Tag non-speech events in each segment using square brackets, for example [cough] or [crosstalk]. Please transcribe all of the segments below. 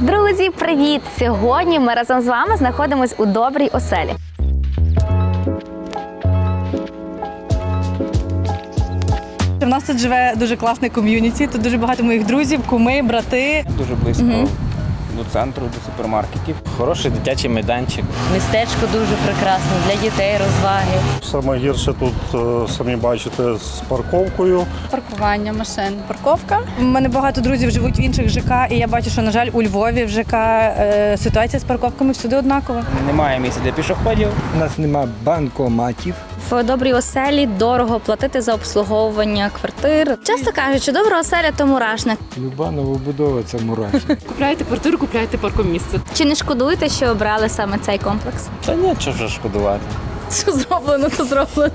Друзі, привіт! Сьогодні ми разом з вами знаходимось у добрій оселі. У нас тут живе дуже класне ком'юніті. Тут дуже багато моїх друзів, куми, брати. Дуже близько до центру, до супермаркетів. Хороший дитячий майданчик. Містечко дуже прекрасне для дітей, розваги. Саме гірше тут е, самі бачите з парковкою. паркування машин. Парковка. У мене багато друзів живуть в інших ЖК, і я бачу, що на жаль у Львові в ЖК е, ситуація з парковками всюди однакова. Немає місця для пішоходів. У нас нема банкоматів. В добрій оселі дорого платити за обслуговування квартир. Часто кажуть, що добра оселя то мурашник. Люба новобудова це мурашник. [laughs] Купляєте квартиру, купляєте паркомісце. Чи не шкодуєте, що обрали саме цей комплекс? Та ні, чого вже шкодувати. Що зроблено, то зроблено.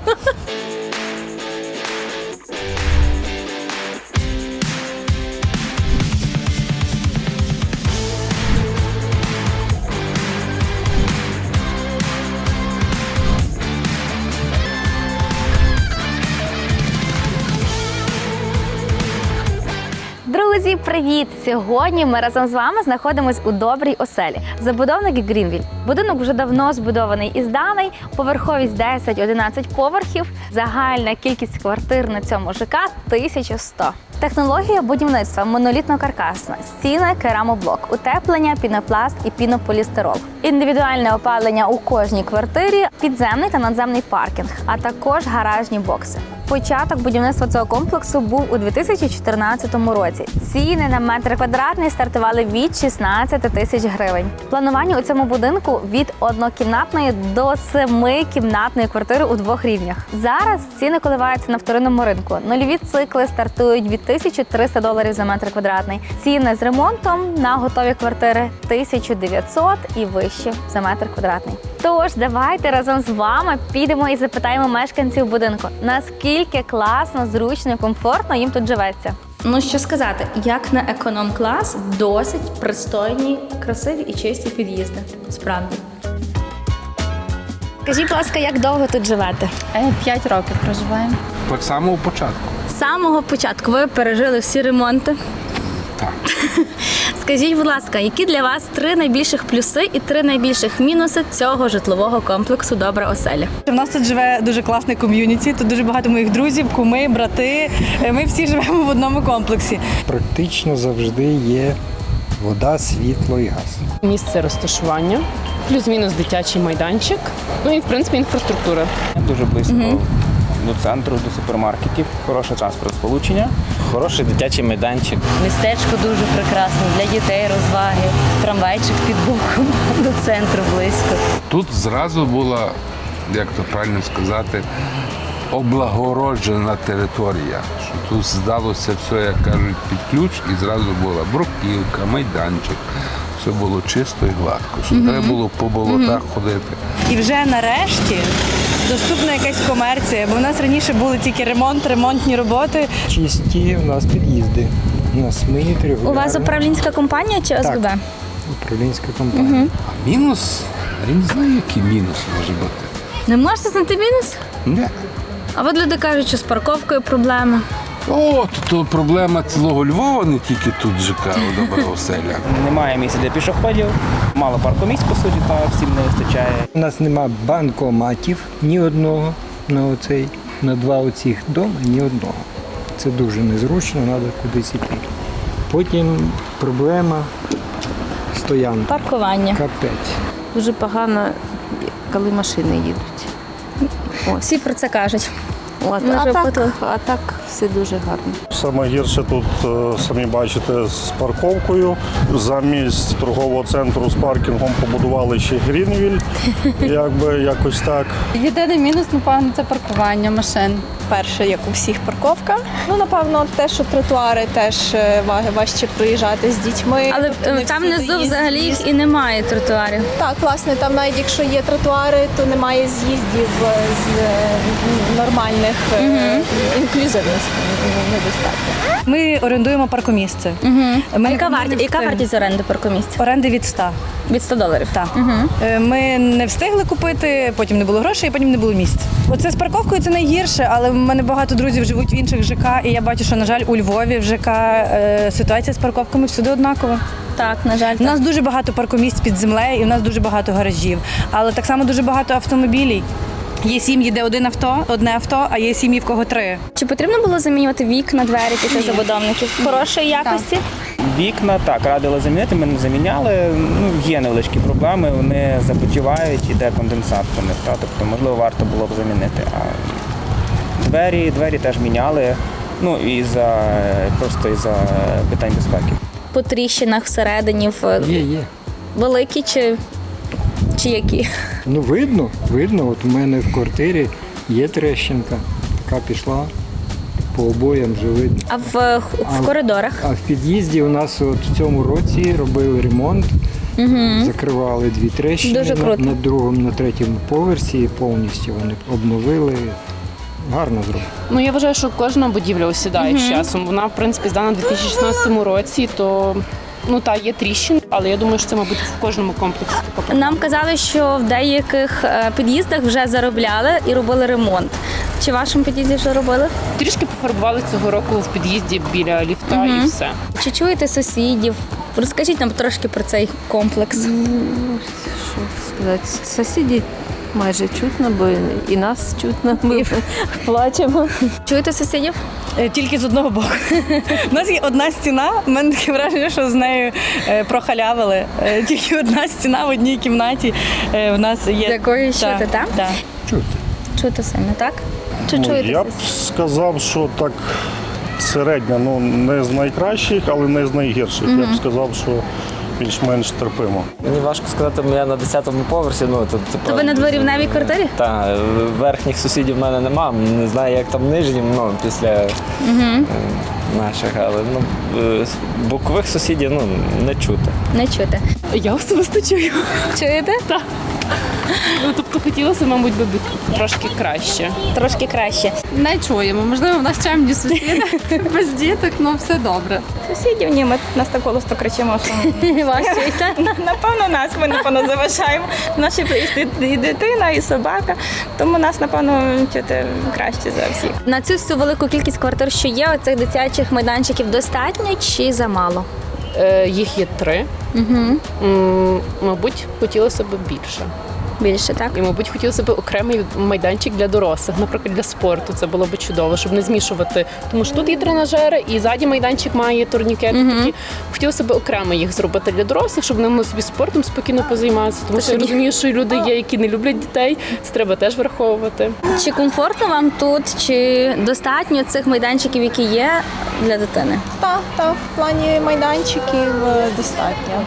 Привіт! Сьогодні ми разом з вами знаходимось у добрій оселі. Забудовник Грінвіль. Будинок вже давно збудований і зданий. Поверховість 10-11 поверхів. Загальна кількість квартир на цьому ЖК 1100. Технологія будівництва монолітно-каркасна, стіни, керамоблок, утеплення, пінопласт і пінополістирол. Індивідуальне опалення у кожній квартирі, підземний та надземний паркінг, а також гаражні бокси. Початок будівництва цього комплексу був у 2014 році. Ціни на метр квадратний стартували від 16 тисяч гривень. Планування у цьому будинку від однокімнатної до семикімнатної квартири у двох рівнях. Зараз ціни коливаються на вторинному ринку. Нульові цикли стартують від 1300 доларів за метр квадратний. Ціни з ремонтом на готові квартири 1900 і вище за метр квадратний. Тож давайте разом з вами підемо і запитаємо мешканців будинку, наскільки класно, зручно і комфортно їм тут живеться. Ну що сказати, як на економ-клас, досить пристойні, красиві і чисті під'їзди. Справді. Скажіть, будь ласка, як довго тут живете? Е, П'ять років проживаємо. Так само у початку. З самого початку ви пережили всі ремонти. Так. [laughs] Скажіть, будь ласка, які для вас три найбільших плюси і три найбільших мінуси цього житлового комплексу Добра оселя? У нас тут живе дуже класне ком'юніті. Тут дуже багато моїх друзів, куми, брати. Е, Ми всі живемо в одному комплексі. Практично завжди є вода, світло і газ. Місце розташування, плюс-мінус дитячий майданчик. Ну і в принципі інфраструктура. Дуже близько до центру, до супермаркетів. Хороше транспортне сполучення. Хороший дитячий майданчик. Містечко дуже прекрасне для дітей, розваги. Трамвайчик під боком [laughs] до центру близько. Тут зразу була, як то правильно сказати, облагороджена територія. Що тут здалося все, як кажуть, під ключ, і зразу була бруківка, майданчик. Все було чисто і гладко. Що треба було по болотах ходити. І вже нарешті доступна якась комерція, бо в нас раніше були тільки ремонт, ремонтні роботи. Чисті у нас під'їзди. У нас миють регулярно. У вас управлінська компанія чи ОСББ? управлінська компанія. А мінус, я не знаю, який мінус може бути. Не можете знайти мінус? Ні. А от люди кажуть, що з парковкою проблеми. О, то, то проблема цілого Львова, не тільки тут ЖК у оселя. [laughs] Немає місця для пішоходів. Мало паркомісць, по суті, та всім не вистачає. У нас нема банкоматів ні одного на оцей, на два оцих дома, ні одного. Це дуже незручно, треба кудись іти. Потім проблема стоянки. Паркування. Капець. Дуже погано, коли машини їдуть. Всі про це кажуть. От, Ми а, вже так, а так все дуже гарно. Саме гірше тут е, самі бачите з парковкою. Замість торгового центру з паркінгом побудували ще Грінвіль. [laughs] Якби якось так. Єдиний мінус, напевно, це паркування машин. перше, як у всіх, парковка. Ну, напевно, те, що тротуари теж е, важче проїжджати з дітьми. Але Тобто е, не там внизу взагалі їх і немає тротуарів. Так, власне, там навіть якщо є тротуари, то немає з'їздів з нормальних е, інклюзивності недостатньо. Ми орендуємо паркомісце. Угу. Ми- Яка, варті... не Яка вартість оренди паркомісця? Оренди від 100. Від 100 доларів. Так. Угу. Ми не встигли купити, потім не було грошей, потім не було місць. Оце з парковкою це найгірше, але в мене багато друзів живуть в інших ЖК, і я бачу, що, на жаль, у Львові в ЖК е, ситуація з парковками всюди однакова. Так, на жаль. У нас дуже багато паркомісць під землею, і в нас дуже багато гаражів, але так само дуже багато автомобілів. Є сім'ї, де один авто, одне авто, а є сім'ї, в кого три. Чи потрібно було замінювати вікна, двері після забудовників? Хорошої якості? Вікна так радили замінити, ми не заміняли. Ну, є невеличкі проблеми, вони запотівають, іде конденсат по них. Та, тобто, можливо, варто було б замінити. А двері, двері теж міняли. Ну і за просто із за питань безпеки. По тріщинах всередині в Є, є. великі чи, чи які? Ну видно, видно. От у мене в квартирі є трещинка, яка пішла по обоям вже видно. А в, в коридорах? А в під'їзді у нас от в цьому році робили ремонт, закривали дві трещини Дуже на, круто. на другому, на третьому поверсі. Повністю вони обновили. Гарно зробили. Ну я вважаю, що кожна будівля осідає з часом. Вона, в принципі, здана у 2016 році, то ну та є тріщини, але я думаю, що це, мабуть, в кожному комплексі. Нам казали, що в деяких е, під'їздах вже заробляли і робили ремонт. Чи в вашому під'їзді вже робили? Трішки пофарбували цього року в під'їзді біля ліфта і все. Чи чуєте сусідів? Розкажіть нам трошки про цей комплекс. Що сказати, сусідів майже чутно, бо і нас чутно. Ми плачемо. Чуєте сусідів? Е, Тільки з одного боку. У нас є одна стіна. У мене таке враження, що з нею е, прохалявили. Е, Тільки одна стіна в одній кімнаті. В нас є. З якої чути, Так, так? так. Чути. Чути сильно, так? Чи Ну, чуєте я б сказав, що так середня, ну не з найкращих, але не з найгірших. Я б сказав, що більш-менш терпимо. Мені важко сказати, я на 10-му поверсі. Ну, то, типу, ви на дворівневій квартирі? Та, верхніх сусідів в мене нема. Не знаю, як там нижні, ну, після е, наших, але ну, е, бокових сусідів ну, не чути. Не чути. Я особисто чую. Чуєте? [laughs] Ну тобто хотілося, мабуть, би бути трошки краще. Трошки краще. Не чуємо. Можливо, в нас чемні сусіди [laughs] без діток, але все добре. Сусідів ні, ми нас так голосно кричимо, що [laughs] Вас чуєте? [laughs] напевно нас ми напевно заважаємо. Наші і дитина, і собака. Тому нас, напевно, чути краще за всіх. На цю всю велику кількість квартир, що є, оцих дитячих майданчиків достатньо чи замало? Е, їх є три. Угу. М, Мабуть, хотілося б більше. Більше, так? І, мабуть, хотілося б окремий майданчик для дорослих, наприклад, для спорту. Це було б чудово, щоб не змішувати. Тому що тут є тренажери, і ззаді майданчик має турнікети. Такі хотілося б окремо їх зробити для дорослих, щоб вони могли собі спортом спокійно позайматися. Тому що я розумію, що люди є, які не люблять дітей. Це треба теж враховувати. Чи комфортно вам тут, чи достатньо цих майданчиків, які є для дитини? Та, та в плані майданчиків е, достатньо.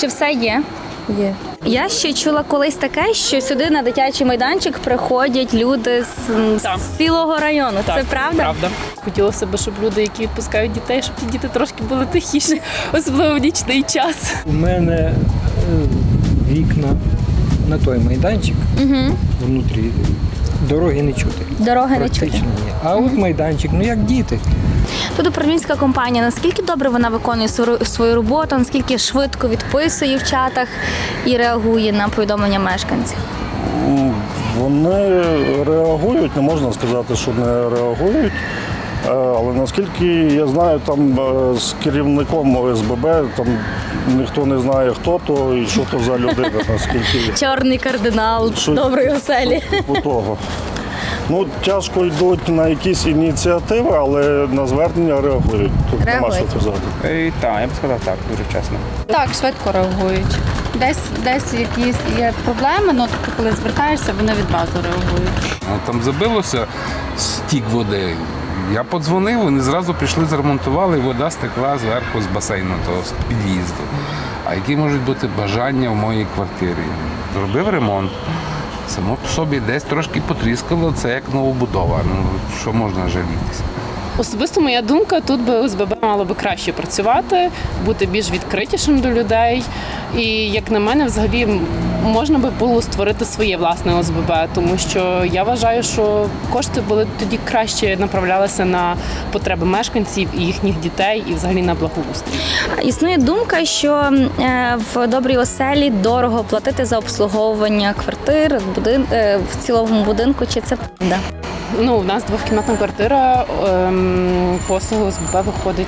Чи все є? Є. Я ще чула колись таке, що сюди на дитячий майданчик приходять люди з, Так. з цілого району. Це правда? Правда. Хотілося б, щоб люди, які відпускають дітей, щоб ті діти трошки були тихіші, [laughs] особливо в нічний час. У мене е, вікна на той майданчик Угу. внутрі. Дороги не чути. Дороги не Практично чути. ні. А от майданчик, ну як діти. Тут управлінська компанія. Наскільки добре вона виконує свою- роботу, наскільки швидко відписує в чатах і реагує на повідомлення мешканців? Вони реагують, не можна сказати, що не реагують. Е, Але наскільки я знаю, там е, з керівником ОСББ там ніхто не знає, хто то і що то за людина, наскільки [laughs] Чорний кардинал Що- доброї оселі. у того. Ну, тяжко йдуть на якісь ініціативи, але на звернення реагують. Тут нема Реагують. що казати. І, так, я б сказав так, дуже чесно. Так, швидко реагують. Десь десь якісь є проблеми, ну тобто, коли звертаєшся, вони відразу реагують. Ну, Там забилося стік води. Я подзвонив, вони зразу пішли, заремонтували, і вода стекла зверху з басейну, того з під'їзду. А які можуть бути бажання в моїй квартирі? Зробив ремонт. Само по собі десь трошки потріскало, це як новобудова. Ну, що можна жалітися? Особисто моя думка, тут би ОСББ мало би краще працювати, бути більш відкритішим до людей. І як на мене, взагалі можна би було створити своє власне ОСББ, тому що я вважаю, що кошти були тоді краще направлялися на потреби мешканців і їхніх дітей, і взагалі на благоустрій. Існує думка, що е, в добрій оселі дорого платити за обслуговування квартир, будин, е, в цілому будинку. Чи це правда? Ну, у нас двохкімнатна квартира, ем, послуга ОСББ виходить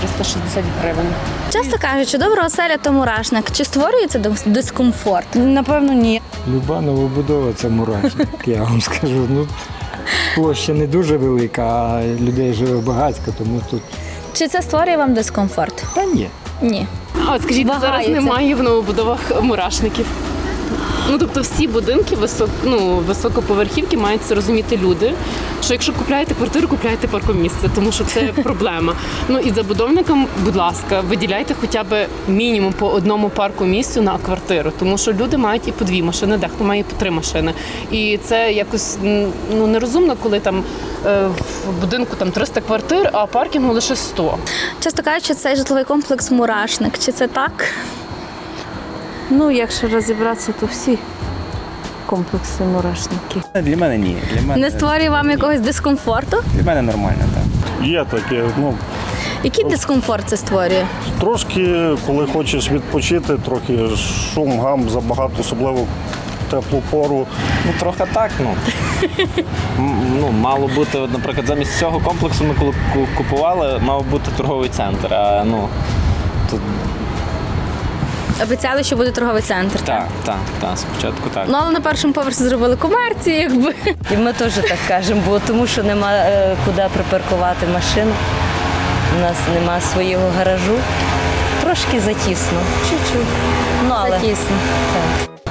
360 гривень. Часто кажуть, що добра оселя то мурашник. Чи створює це дис- дискомфорт? Напевно, ні. Люба новобудова це мурашник, [laughs] я вам скажу. Ну, площа не дуже велика, а людей живе багатько, тому тут Чи це створює вам дискомфорт? та ні. Ні. А от скажіть, зараз Вагається. немає в новобудовах мурашників. Ну тобто всі будинки висок, ну, високоповерхівки мають це розуміти люди. Що якщо купляєте квартиру, купляєте паркомісце, тому що це [laughs] проблема. Ну і забудовникам, будь ласка, виділяйте хоча б мінімум по одному парку місцю на квартиру, тому що люди мають і по дві машини, дехто має і по три машини. І це якось ну нерозумно, коли там е, в будинку там 300 квартир, а паркінгу лише 100. Часто кажуть, що цей житловий комплекс мурашник. Чи це так? Ну, якщо розібратися, то всі комплекси мурашники. Для мене ні. Для мене, Не створює вам якогось дискомфорту? для мене нормально, так. Є таке, ну Який дискомфорт це створює? трошки, коли хочеш відпочити, трохи шум, гам, забагато, особливо в теплу пору. Ну, трохи так, ну. [laughs] М, ну, мало бути, от, наприклад, замість цього комплексу ми коли ку- купували, мав бути торговий центр. А ну тут Обіцяли, що буде торговий центр. так, так, так, спочатку так. Ну але на першому поверсі зробили комерцію, якби. І ми теж так кажемо, бо тому що нема е, куди припаркувати машину. У нас нема свого гаражу. Трошки затісно. Чуть-чуть. Ну, але Затісно.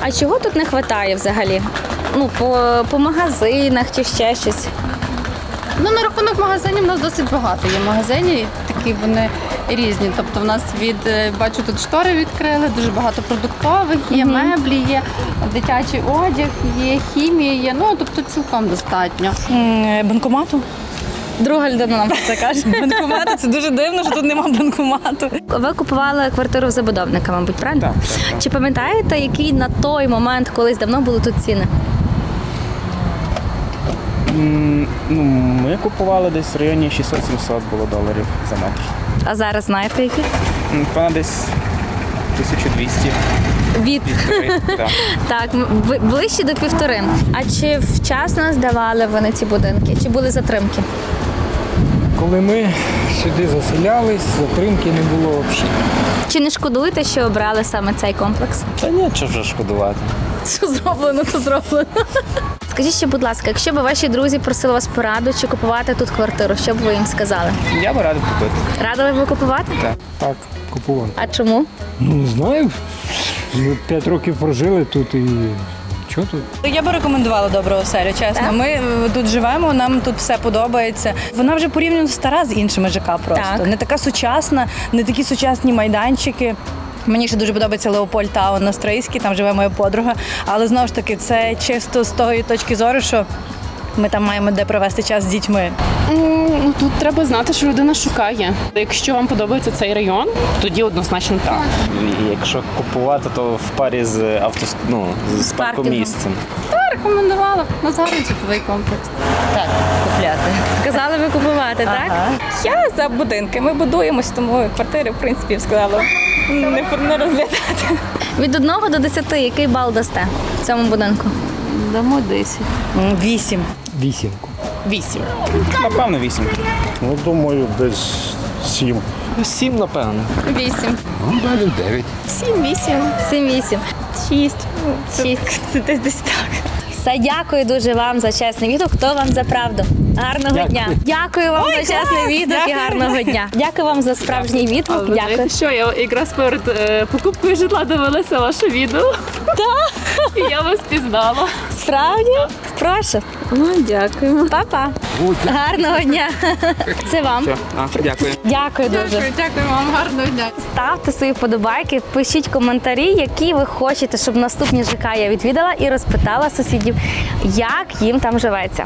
А чого тут не вистачає взагалі? Ну, по, по магазинах чи ще щось. Ну, на рахунок магазинів у нас досить багато є магазинів, такі вони різні. Тобто в нас від, е, бачу, тут штори відкрили, дуже багато продуктових, є меблі, є дитячий одяг, є хімія, є. Ну, тобто цілком достатньо. М, Банкомату. Друга людина нам про це каже. [laughs] Банкомату це дуже дивно, що тут немає банкомату. Ви купували квартиру в забудовника, мабуть, правильно? Так, так, так. Чи пам'ятаєте, які на той момент колись давно були тут ціни? Ну, ми купували десь в районі 600-700 було доларів за метр. А зараз знаєте які? Понад десь 1200 Від гривень. [laughs] так. так, ближче до півтори. А чи вчасно здавали вони ці будинки? Чи були затримки? Коли ми сюди заселялись, затримки не було взагалі. Чи не шкодуєте, що обрали саме цей комплекс? Та ні, що вже шкодувати. Що зроблено, то зроблено. Скажіть ще, будь ласка, якщо б ваші друзі просили вас пораду чи купувати тут квартиру, що б ви їм сказали? Я би радив купити. Радили б ви купувати? Так, купував. А чому? Ну, не знаю. Ми п'ять років прожили тут і що тут? Я би рекомендувала добру оселю, чесно. Так? Ми е, тут живемо, нам тут все подобається. Вона вже порівняно стара з іншими ЖК просто. Так. Не така сучасна, не такі сучасні майданчики. Мені ще дуже подобається Леополь Таун на Стрийській, там живе моя подруга. Але знову ж таки, це чисто з тої точки зору, що ми там маємо де провести час з дітьми. Ну тут треба знати, що людина шукає. Якщо вам подобається цей район, тоді однозначно так. Якщо купувати, то в парі з автос... ну, з паркінгом. паркомісцем. Я рекомендувала б на зараз житловий комплекс. так, купляти. Сказали ви купувати, так? Ага. Я за будинки. Ми будуємось, тому квартири, в принципі, сказала, не, не розглядати. Від 1 до 10 який бал дасте в цьому будинку? Дамо 10. М, Вісім. Вісімку. Вісім. Напевно, 8. Ну, думаю, десь сім. Сім, напевно. Вісім. Ну, далі 9. Сім, вісім, 7-8. шість. Шість. Це десь десь так. Все, дякую дуже вам за чесний відгук. Хто вам за правду? Гарного дня. Дякую вам за чесний відгук і гарного дня. Дякую вам за справжній відгук. Але Дякую. знаєте що, я якраз перед е, покупкою житла дивилася ваше відео. Так. [laughs] І я вас пізнала. Справді? Прошу. Ну, дякую. Па-па. Гарного дня. [laughs] Це вам. Все, а, дякую. Дякую дуже. Дякую вам, гарного дня. Ставте свої вподобайки, пишіть коментарі, які ви хочете, щоб наступні ЖК я відвідала і розпитала сусідів, як їм там живеться.